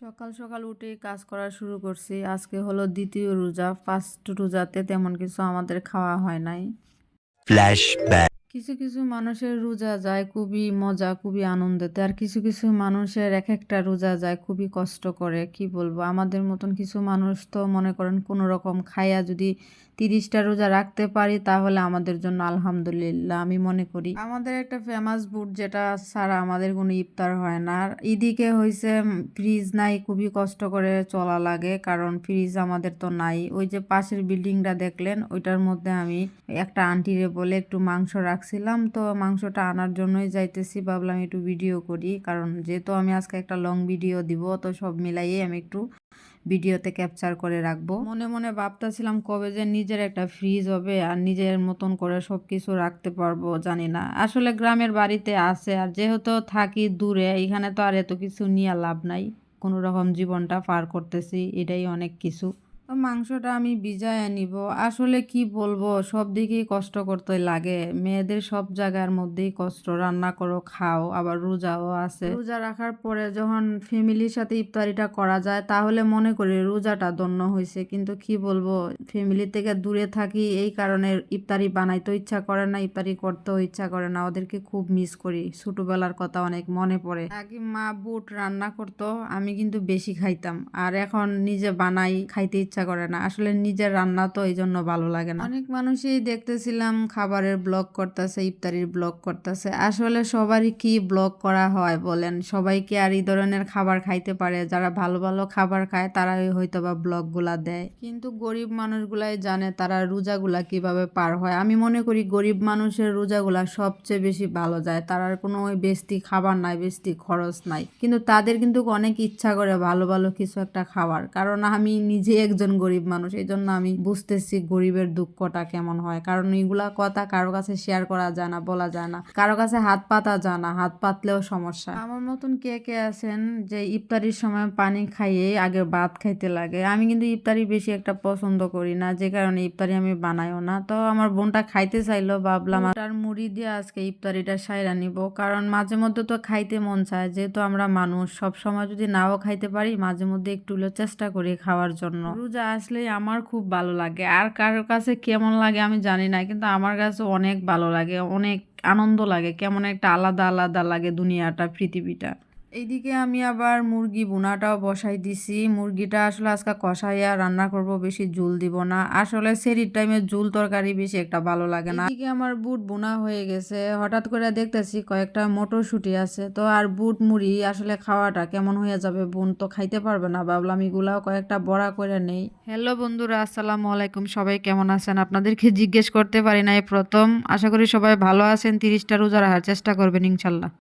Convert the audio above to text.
সকাল সকাল উঠে কাজ করা শুরু করছি আজকে হলো দ্বিতীয় রোজা ফার্স্ট রোজাতে তেমন কিছু আমাদের খাওয়া হয় নাই Flashback. কিছু কিছু মানুষের রোজা যায় খুবই মজা, খুবই আনন্দেতে। আর কিছু কিছু মানুষের এক একটা রোজা যায় খুবই কষ্ট করে কি বলব? আমাদের মতন কিছু মানুষ তো মনে করেন কোনো রকম খাইয়া যদি তিরিশটা রোজা রাখতে পারি, তাহলে আমাদের জন্য আলহামদুলিল্লাহ, আমি মনে করি। আমাদের একটা ফেমাস বুট যেটা ছাড়া আমাদের কোনো ইফতার হয় না। আর এদিকে হয়েছে ফ্রিজ নাই, খুবই কষ্ট করে চলা লাগে, কারণ ফ্রিজ আমাদের তো নাই। ওই যে পাশের বিল্ডিংটা দেখলেন, ওইটার মধ্যে আমি একটা আন্টিরে বলে একটু মাংস রাখছিলাম। তো মাংসটা আনার জন্যই যাইতেছি। ভাবলাম একটু ভিডিও করি। কারণ যেহেতু আমি আজকে একটা লং ভিডিও দিব, তো সব মিলাইয়ে আমি একটু ভিডিওতে ক্যাপচার করে রাখব। মনে মনে ভাবতেছিলাম কবে যে নিজের একটা ফ্রিজ হবে আর নিজের মতন করে সব কিছু রাখতে পারব, জানি না। আসলে গ্রামের বাড়িতে আছে আর যেহেতু থাকি দূরে, এখানে তো আর এত কিছু নিয়ে লাভ নাই। কোনো রকম জীবনটা পার করতেছি, এটাই অনেক কিছু। মাংসটা আমি ভিজায় নিব। আসলে কি বলব, সব দিকেই কষ্ট করতে লাগে। মেয়েদের সব জায়গার মধ্যেই কষ্ট। রান্না করো, খাও, আবার রোজাও আছে। রোজা রাখার পরে যখন ফ্যামিলির সাথে ইফতারিটা করা যায়, তাহলে মনে করি রোজাটা দন্য হয়েছে কিন্তু কি বলব, ফ্যামিলি থেকে দূরে থাকি, এই কারণে ইফতারি বানাইতেও ইচ্ছা করে না, ইফতারি করতেও ইচ্ছা করে না। ওদেরকে খুব মিস করি। ছোটবেলার কথা অনেক মনে পড়ে। আগে মা বুট রান্না করতো, আমি কিন্তু বেশি খাইতাম। আর এখন নিজে বানাই, খাইতে ইচ্ছা করে না। আসলে নিজের রান্না তো এই জন্য ভালো লাগে না। অনেক মানুষই দেখতেছিলাম খাবারের ব্লগ করতেছে, ইফতারির ব্লগ করতেছে। আসলে সবারই কি ব্লগ করা হয় বলেন? সবাই কি আর এই ধরনের খাবার খাইতে পারে? যারা ভালো ভালো খাবার খায় তারাই হয়তো বা ব্লগগুলা দেয়। কিন্তু গরিব মানুষগুলাই জানে তারা রোজাগুলা কীভাবে পার হয়। আমি মনে করি গরিব মানুষের রোজাগুলা সবচেয়ে বেশি ভালো যায়। তার কোনো বেস্তি খাবার নাই, বেস্তি খরচ নাই। কিন্তু তাদের কিন্তু অনেক ইচ্ছা করে ভালো ভালো কিছু একটা খাবার কারণ আমি নিজে একজন গরিব মানুষ এই জন্য আমি বুঝতেছি গরিবের দুঃখটা কেমন হয়। কারণ এইগুলা কথা কারও কাছে শেয়ার করা যায় না, বলা যায় না। কারও কাছে হাত পাতা যায় না, হাত পাতলেও সমস্যা। আমার মতন কে কে আছেন যে ইফতারির সময় পানি খাইয়ে আগে ভাত খাইতে লাগে? আমি কিন্তু ইফতারি বেশি একটা পছন্দ করি না, যে কারণে ইফতারি আমি বানাইও না। তো আমার বোনটা খাইতে চাইলো, ভাবলাম তার মুড়ি দিয়ে আজকে ইফতারিটা সাইরা নিব। কারণ মাঝে মধ্যে তো খাইতে মন চায়, যেহেতু আমরা মানুষ সব সময় যদি নাও খাইতে পারি, মাঝে মধ্যে একটু চেষ্টা করি খাওয়ার জন্য। রোজা আসলেই আমার খুব ভালো লাগে। আর কারোর কাছে কেমন লাগে আমি জানি না, কিন্তু আমার কাছে অনেক ভালো লাগে, অনেক আনন্দ লাগে, কেমন একটা আলাদা আলাদা লাগে দুনিয়াটা, পৃথিবীটা। এইদিকে আমি আবার মুরগি বোনাটাও বসাই দিছি। মুরগিটা আসলে আজকে কষাইয়া রান্না করব বেশি ঝুল দিব না। আসলে সেরির টাইমে জুল তরকারি বেশি একটা ভালো লাগে না। এদিকে আমার বুট বোনা হয়ে গেছে। হঠাৎ করে দেখতেছি কয়েকটা মটরশুঁটি আছে। তো আর বুট মুড়ি আসলে খাওয়াটা কেমন হয়ে যাবে বোন তো খাইতে পারবে না। ভাবলাম এগুলাও কয়েকটা বড়া করে নেই। হ্যালো বন্ধুরা, আসসালামু আলাইকুম। সবাই কেমন আছেন? আপনাদেরকে জিজ্ঞেস করতে পারি না এই প্রথম। আশা করি সবাই ভালো আছেন। তিরিশটা রোজা রাখার চেষ্টা করবেন ইনশাল্লাহ।